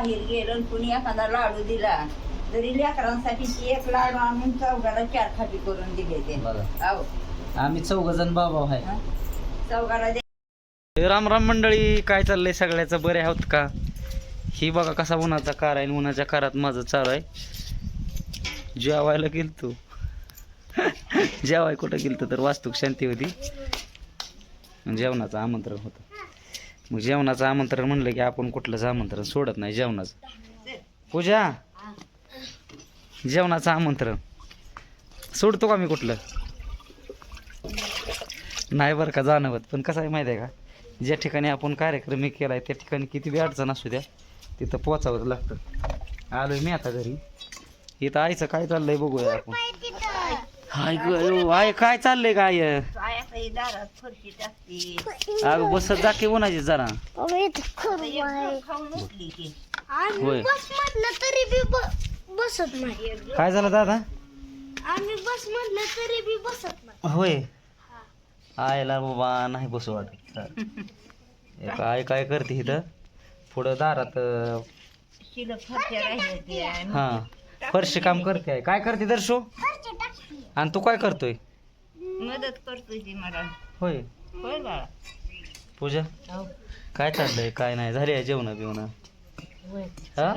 बाहेर गेलं कुणी एखादा लाडू दिला तरी लेकरांसाठी ती एक लाडू आणून चौघाला चार खाटी करून दिले ते. अहो आम्ही चौघ जण बाबा आहे. हं? चौघाला दे. राम राम मंडळी काय चाललंय? सगळ्याचं बरे आहोत का? ही बघा कसा उन्हाचा कार आहे आणि उन्हाच्या कारात माझं चालू आहे. जेवायला गेल तू जेवाय कुठं गेलतो तर वास्तूक शांती होती. आणि जेवणाचं आमंत्रण होतं. मग जेवणाचं आमंत्रण म्हणलं की आपण कुठलंच आमंत्रण सोडत नाही जेवणाचं. पूजा जेवणाचं आमंत्रण. सोडतो का मी कुठलं? नाही बरं का जाणवत पण कसं आहे माहिती आहे का? ज्या ठिकाणी आपण कार्यक्रम केला आहे त्या ठिकाणी किती बी अडचण असू द्या तिथं पोचावंच लागतं. आलोय मी आता घरी. इथं आईचं काय चाललंय बघूया आपण. हाय आय काय चाललंय काय दारात टाकते. अगं बसत जा की उन्हाची जरा. खाऊन उठली की. होय. बस म्हटलं तरी बी ब- बसत नाही. काय झालं दादा? आम्ही बस म्हटलं तरी बी बसत नाही. होय. आयला बाबा नाही बसू वाटत. हे काय काय करते इथं? पुढं दारात अं, शिल्लक फरशा राहिल्या त्या हा. फरशी काम करते आहे काय करते दर्शो? आणि तू काय करतोय? मदत करतोय ती मला. होय? होय बाळा. पूजा? हो. काय चाललंय? काय नाही. झाली आहे जेवण बिवण? हा?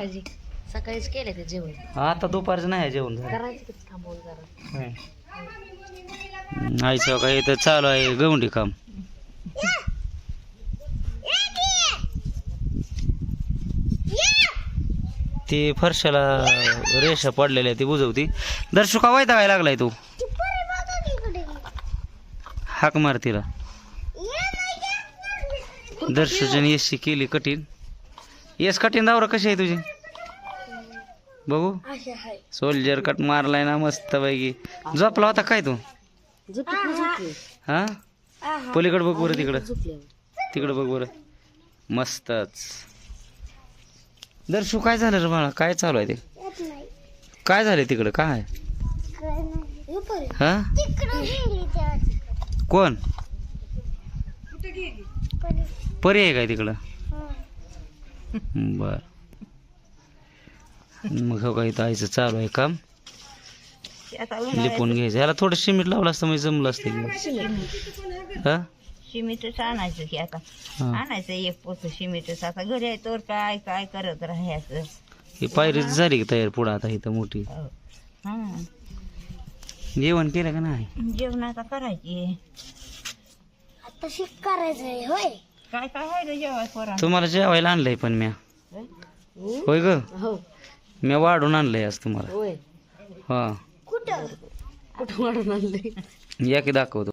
सकाळीच केले ते जेवण. आता दुपारचं नाही आहे जेवण झालं. करायचं थांबवून जरा. होय. आईचं काय इथं चालू आहे गवंडी काम. ती फरशाला रेषा पडलेल्या ती बुजवती. दर्शू का वायता काय लागलाय तू? हाक मार तिला. दर्शूच्याने एसशी केली कठीण. येस कठीण दावरा कशी आहे तुझी? बघू. सोल्जर कट मारलाय ना मस्त पैकी झोपला होता काय तू? हा? पलीकडे बघ बरं तिकडं. तिकडं बघ बरं. मस्तच. दर्शू काय झालं रे बाळा? काय चालू आहे ते? काय झालं तिकडं? काय? हा? कोण? परी आहे काय तिकडं? बर. मग हो काही आईचं चालू आहे काम. लिपून घ्यायचं. याला थोडं शिमीट लावलं असतं म्हणजे जमलं असतं. हा? शिमीटच आणायचं की आता. हा. आणायचं एक पोत शिमीटच. आता घरी आहे तर काय काय करत राहायचं? ही पायरी झाली की तयार पुढं आता इथं मोठी. हो. हा जेवण केलं का नाही? जेवण आता करायची. आता शिक करायचंय होय. काय काय आहे रे जेवाय पोरा तुम्हाला जेवायला आणलंय पण म्या. होय ग? हो. म्या वाढून आणलंय आज तुम्हाला. होय. हा. कुठं? कुठं वाढून आणले या की दाखवतो.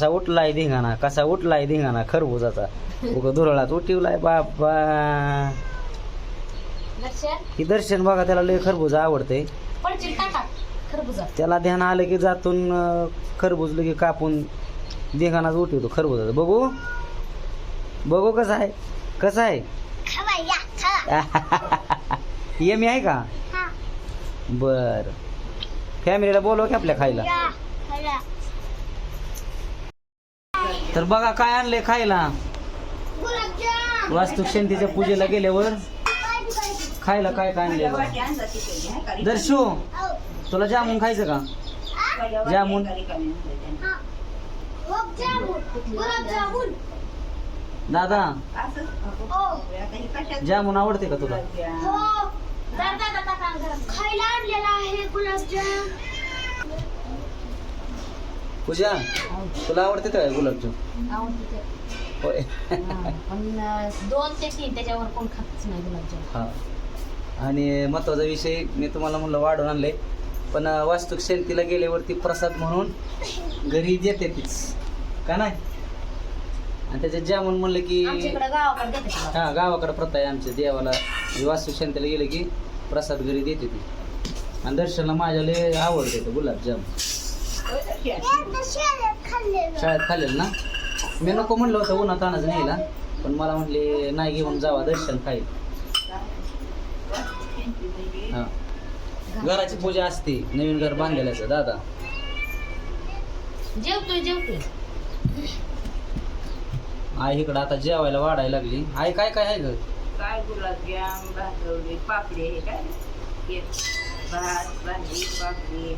कसा उठलाय धिंगाणा कसा उठलाय धिंगाणा खरबुजाचा. उगा धुरळात उठिवलाय बाबा ही दर्शन बघा त्याला लय खरबुजा आवडते. त्याला ध्यान आलं की जातून खरबूज लगे कापून धिंगाणाच उठवतो खरबुजाचा. बघू? बघू कसं आहे? कसं आहे? यमी आहे का? बर. फॅमिलीला बोलव की आपल्या खायला. तर बघा काय आणले खायला. वास्तू शांतीच्या पूजेला गेल्यावर खायला काय काय आणले? दर्शू तुला जामून खायचं का? जामून. दादा जामून आवडते का तुला. हो. खायला आणलेला आहे गुलाबजाम. पूजा तुला आवडते काय गुलाबजाम? होय. पण दोन ते तीन त्याच्यावर कोण खातच नाही गुलाबजाम. हा. आणि महत्त्वाचा विषय मी तुम्हाला म्हणलं वाढून आणलंय. पण वास्तुक शांतीला गेल्यावरती प्रसाद म्हणून घरी देते तीच. का नाही? आणि त्याच्यात जामून म्हणलं की? हा गावाकडे प्रथा आहे आमच्या. देवाला वास्तुक शांतीला गेलं की प्रसाद घरी देते ती. आणि दर्शनला माझ्या लय आवडते ते गुलाबजाम. शाळेत खाल्लेलं ना? मी नको म्हणलं होतं उन्हात आणायचं न्यायला. पण मला म्हणले नाही घेऊन जावा दर्शन खाईल. हा. घराची पूजा असते नवीन घर बांधलेलं दादा. जेवतोय जेवतोय. आई इकडं आता जेवायला वाढायला लागली. आई काय काय आहे ग? काय गुलाबजाम भाकरवडी पापडी हे काय? हे भात भाजी पापडी.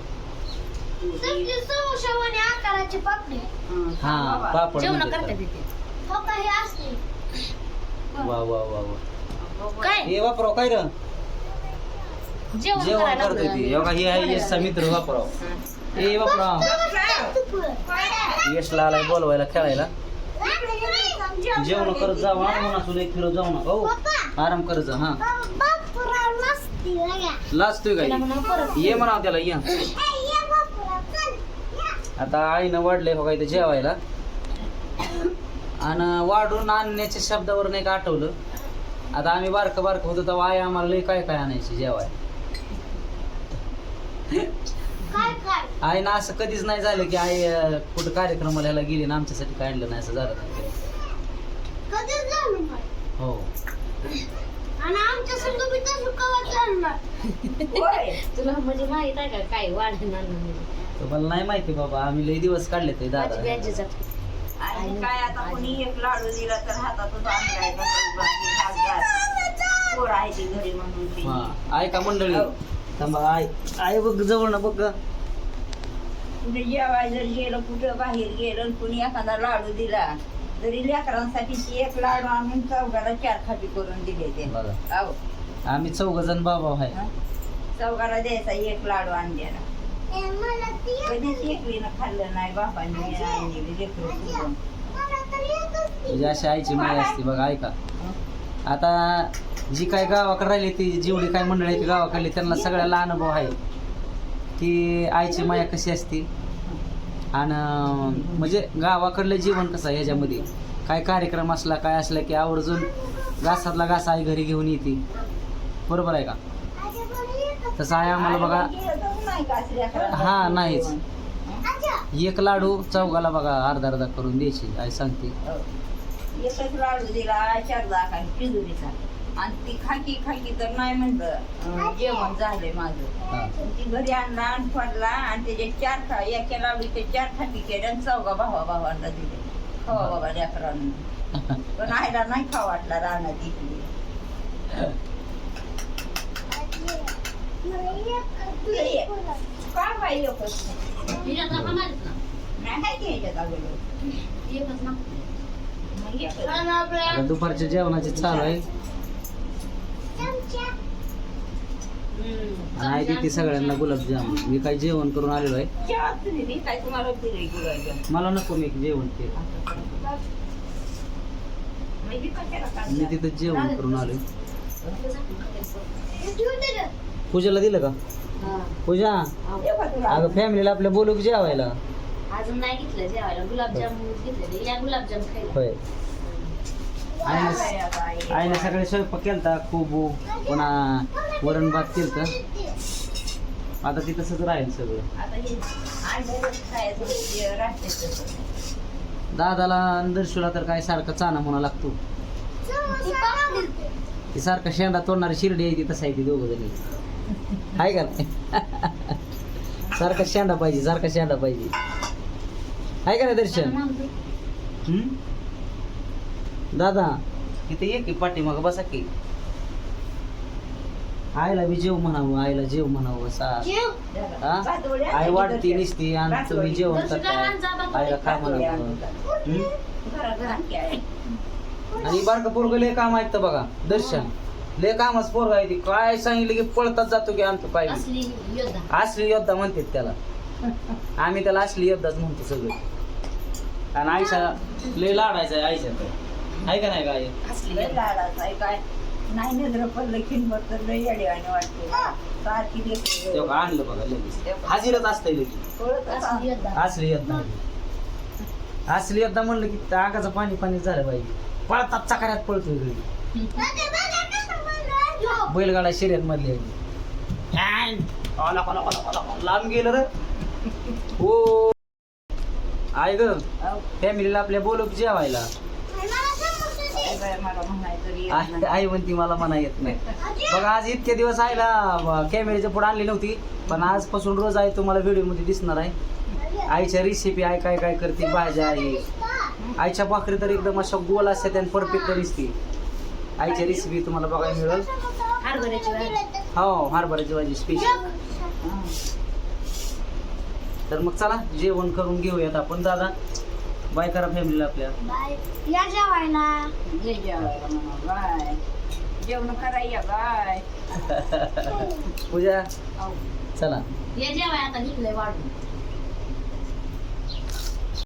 आकाराची पापडी. हं, बाबा. पापड जेवण म्हणतात करते त्याला. तिथे. हो असते. वा वा वा वा. काय? हे वापराव काय र? जेवण करायला ती. हे आहे मित्र वापराव. ए वापराव. यशला आलाय बोलवायला खेळायला. जेवण करत जावा म्हणून एक फिरत जाऊ नका हो. आराम करत जा हा. लाजतोय काय म्हणा ये म्हणाव त्याला ये. आता आईनं हो काय ते जेवायला. आणि वाढून आणण्याच्या शब्दावर नाही का आठवलं. आता आम्ही बारकं बारकं होतो तेव्हा आई आम्हाला लय काय काय आणायची जेवाय. काय काय? आईनं असं कधीच नाही झालं की आई कुठं कार्यक्रमाला ह्याला गेली ना आमच्यासाठी काय आणलं नाही असं झालं नाही. कधी. कधीच झालं नाही. हो. आणि आमच्या संघ. तुला म्हणजे माहीत आहे का काय वाढणार म्हणजे तुम्हाला नाही माहिती बाबा आम्ही लय दिवस काढले ते माझी दादा बॅजी जात आणि काय आता कोणी एक लाडू दिला तर हातातच आणलाय बाकी. पोर आहे ती घरी म्हणून ती. हा ऐका मंडळी हो. थांबा आई आई बघ जवळ ना बघ ग. कुठे जेवायला जर गेलं कुठं बाहेर गेलं आणि कुणी एखादा लाडू दिला तरी लेकरांसाठी ती एक लाडू आणून चौघाला चार खापी करून दिले ते बघा अहो आम्ही चौघ जण बाबा आहे हं? चौघाला द्यायचा एक लाडू आणलेला मला कधीच खाल्लं नाही बापांनी आणि लेकरं सोडून. म्हणजे अशी आईची माया असते बघा ऐका. आता जी काय गावाकडे राहिली ती जेवढी काय मंडळी ती गावाकडली त्यांना सगळ्याला अनुभव आहे की आईची माया कशी असते. आणि म्हणजे गावाकडलं जीवन कसं आहे ह्याच्यामध्ये काय कार्यक्रम असला काय असला की आवर्जून घासातला घास आई घरी घेऊन येते. बरोबर आहे का? तसं आहे आम्हाला बघा. नाही का हा, नाहीच. एक लाडू चौघाला बघा अर्धा अर्धा करून द्यायची आई सांगते. हो. एकच लाडू दिला चार दाखा पिजुरीचा आणि ती खाकी खाकी तर नाही म्हणलं. अं, जेवण झालंय माझं. हा. ती घरी आणला आणि फोडला आणि त्याचे चार खा एका लाडूचे चार खाकी केले आणि चौघा भावा भावांना दिले. खावा बाबा लेकरांना. पण आईला नाही खावा वाटला रानात इकडे. बाई नाही दुपारच्या जेवणाचे चालू आहे. नाही हम्म. सगळ्यांना गुलाबजाम. मी काय जेवण करून आलेलो आहे. मला नको मी जेवण ते मी तिथं जेवण करून आलोय. पूजाला दिलं का? हा. पूजा? अगं फॅमिलीला आपल्या बोलू की जेवायला? अजून नाही घेतलं जेवायला. गुलाबजाम या गुलाबजाम खायला. होय. आईने? आईने सगळे स्वयंपाक केलता खूप पुन्हा वरण भात केलत. आता ती तसंच राहील सगळं. म्हणजे. दादाला दर्शूला तर काय सारखं चाना म्हणा लागतो. ती सारखं शेंडा तोडणारी शिर्डी आहे ती तसं आहे ती दोघं जणी. आहे का नाही सारखं शेंडा पाहिजे सारखं शेंडा पाहिजे आहे का नाही दर्शन हम्म? दादा इथे ये की पाठी मग बसा की आईला बी जेव म्हणावं आईला जेव म्हणावं सा. हा? आई वाटती. निसती आणि तुम्ही. जेवण बाबा. आईला काय म्हणावं का? हम्म? आणि बारका पोरग लय काम ऐकतं बघा दर्शन लय कामच पोरग आहे ती. काय सांगितलं की पळतात जातो की आमचं पाहिजे असली योद्धा. असली योद्धा म्हणतात त्याला. आम्ही त्याला असली योद्धाच म्हणतो सगळे. आणि आईचा लय लाडायचा आहे आईच्या आहे का नाही काय असली लय योद्धा. लाडाचा आहे काय? नाही नजर पडलं खिंबर तर लय येडेवाणी वाटते. सारखी लेकरं. तेव्हा आणलं बघा लगेच. हाजीरच असतंय लगेच. कळत असली असं. योद्धा. असली योद्धा. असली योद्धा म्हणलं की त्या आगाचं पाणी पाणी झालं पाहिजे पळतात चकाऱ्यात पळतोय घरी बघा, बघा कसं बोललो. बैलगाडा शर्यत मधली. लांब गेलं रे. हो. आहे ग फॅमिलीला आपल्या बोलव जेवायला. आई आई म्हणती मला म्हणा येत नाही. बघा आज इतके दिवस आईला कॅमेऱ्याच्या पुढे आणली नव्हती पण आजपासून रोज आई तुम्हाला व्हिडिओमध्ये दिसणार आहे. आईच्या रेसिपी आई काय काय करते भाज्या आहे. आईच्या भाकरी तर एकदम अशा गोल असतात आणि परफेक्ट दिसते. आईच्या रेसिपी तुम्हाला बघायला मिळेल. हरभऱ्याची भाजी. हो हरभऱ्याची भाजी स्पेशल हं. तर मग चला जेवण करून घेऊयात आपण दादा. बाय करा फॅमिलीला आपल्या. बाय. या जेवायला. ये जेवायला म्हणा बाय. जेवण करायला बाय. पूजा अहो. चला. ये जेवाय आता निघलंय वाढून.